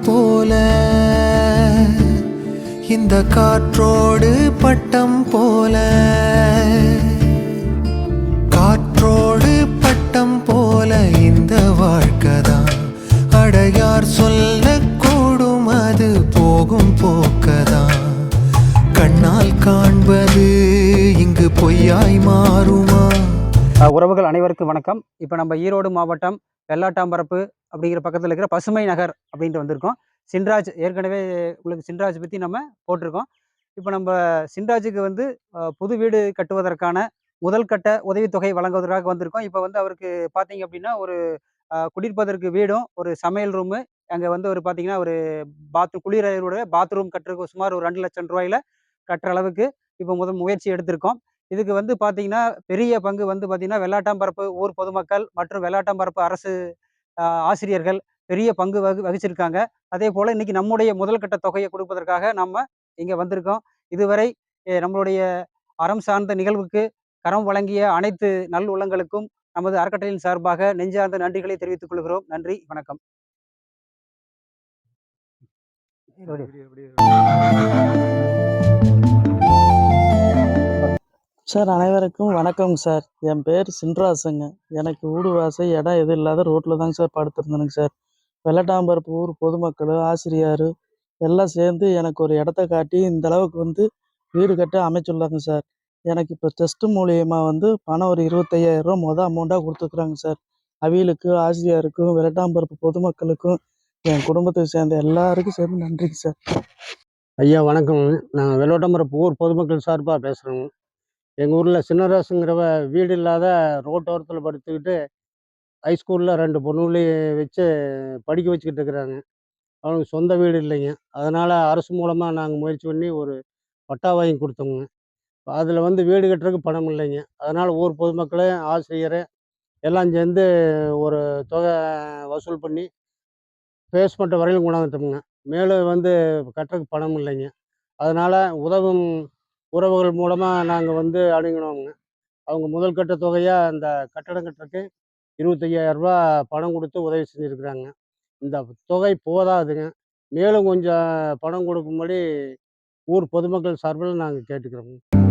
போல. இந்த காற்றோடு பட்டம் போல. காற்றோடு பட்டம் போல இந்த வாழ்க்கைதான். அடையார் சொல்ல கூடும் அது போகும் போக்கதான். கண்ணால் காண்பது இங்கு பொய்யாய் மாறுமா? உறவுகள் அனைவருக்கும் வணக்கம். இப்போ நம்ம ஈரோடு மாவட்டம் வெள்ளாட்டாம்பரப்பு அப்படிங்கிற பக்கத்தில் இருக்கிற பசுமை நகர் அப்படின்ட்டு வந்திருக்கோம். சின்ராஜ் ஏற்கனவே உங்களுக்கு சின்ராஜ் பற்றி நம்ம போட்டிருக்கோம். இப்போ நம்ம சின்ராஜுக்கு வந்து புது வீடு கட்டுவதற்கான முதல் கட்ட உதவித்தொகை வழங்குவதற்காக வந்திருக்கோம். இப்போ வந்து அவருக்கு பார்த்தீங்க அப்படின்னா ஒரு குடிப்பதற்கு குடியிருப்பதற்கு வீடும் ஒரு சமையல் ரூமு அங்கே வந்து ஒரு பார்த்தீங்கன்னா ஒரு பாத்ரூம் குளிரறையோட பாத்ரூம் கட்டுறதுக்கு சுமார் ஒரு ரெண்டு லட்சம் ரூபாயில கட்டுற அளவுக்கு இப்போ முதல் முயற்சி எடுத்திருக்கோம். இதுக்கு வந்து பார்த்தீங்கன்னா பெரிய பங்கு வந்து பார்த்தீங்கன்னா வெள்ளாட்டாம்பரப்பு ஊர் பொதுமக்கள் மற்றும் வெள்ளாட்டாம்பரப்பு அரசு ஆசிரியர்கள் பெரிய பங்கு வகு வகிச்சிருக்காங்க. அதே போல் இன்னைக்கு நம்முடைய முதல் கட்ட தொகையை கொடுப்பதற்காக நம்ம இங்கே வந்திருக்கோம். இதுவரை நம்மளுடைய அறம் சார்ந்த நிகழ்வுக்கு கரம் வழங்கிய அனைத்து நல் உள்ளங்களுக்கும் நமது அறக்கட்டளையின் சார்பாக நெஞ்சார்ந்த நன்றிகளை தெரிவித்துக் கொள்கிறோம். நன்றி வணக்கம். சார் அனைவருக்கும் வணக்கம் சார். என் பேர் சின்ராசுங்க. எனக்கு ஊடுவாசை இடம் எதுவும் இல்லாத ரோட்டில் தாங்க சார் படுத்துருந்தேனுங்க சார். வெள்ளட்டாம்பரப்பு ஊர் பொதுமக்கள் ஆசிரியர் எல்லாம் சேர்ந்து எனக்கு ஒரு இடத்த காட்டி இந்த அளவுக்கு வந்து வீடு கட்ட அமைச்சுள்ளாங்க சார். எனக்கு இப்போ டெஸ்ட் மூலியமாக வந்து பணம் ஒரு இருபத்தையாயிரம் மொதல் அமௌண்ட்டாக கொடுத்துருக்குறாங்க சார். அவியலுக்கு ஆசிரியருக்கும் வெள்ளட்டாம்பரப்பு பொதுமக்களுக்கும் என் குடும்பத்தை சேர்ந்த எல்லாருக்கும் சேர்ந்து நன்றிங்க சார். ஐயா வணக்கம். நான் வெள்ளோட்டமரப்பு ஊர் பொதுமக்கள் சார்பாக பேசுகிறோம் எங்கள் ஊரில் சின்னராசுங்கிறவ வீடு இல்லாத ரோட்டோரத்தில் படுத்துக்கிட்டு ஹைஸ்கூலில் ரெண்டு பொண்ணுகளையும் வச்சு படிக்க வச்சுக்கிட்டு இருக்கிறாங்க. அவனுக்கு சொந்த வீடு இல்லைங்க. அதனால் அரசு மூலமாக நாங்கள் முயற்சி பண்ணி ஒரு பட்டா வாங்கி கொடுத்தோங்க. அதில் வந்து வீடு கட்டுறதுக்கு பணம் இல்லைங்க. அதனால் ஊர் பொதுமக்களும் ஆசிரியர் எல்லாம் சேர்ந்து ஒரு தொகை வசூல் பண்ணி பேஸ்மெண்ட் வரையிலும் கொண்டாந்துட்டோமுங்க. மேலும் வந்து கட்டுறதுக்கு பணம் இல்லைங்க. அதனால் உதவும் உறவுகள் மூலமாக நாங்கள் வந்து அணுகினோங்க அவங்க முதல் கட்ட தொகையாக அந்த கட்டடம் கட்டுறதுக்கு இருபத்தையாயிரம் ரூபா பணம் கொடுத்து உதவி செஞ்சுருக்குறாங்க. இந்த தொகை போதாதுங்க. மேலும் கொஞ்சம் பணம் கொடுக்கும்படி ஊர் பொதுமக்கள் சார்பில் நாங்கள் கேட்டுக்கிறோங்க.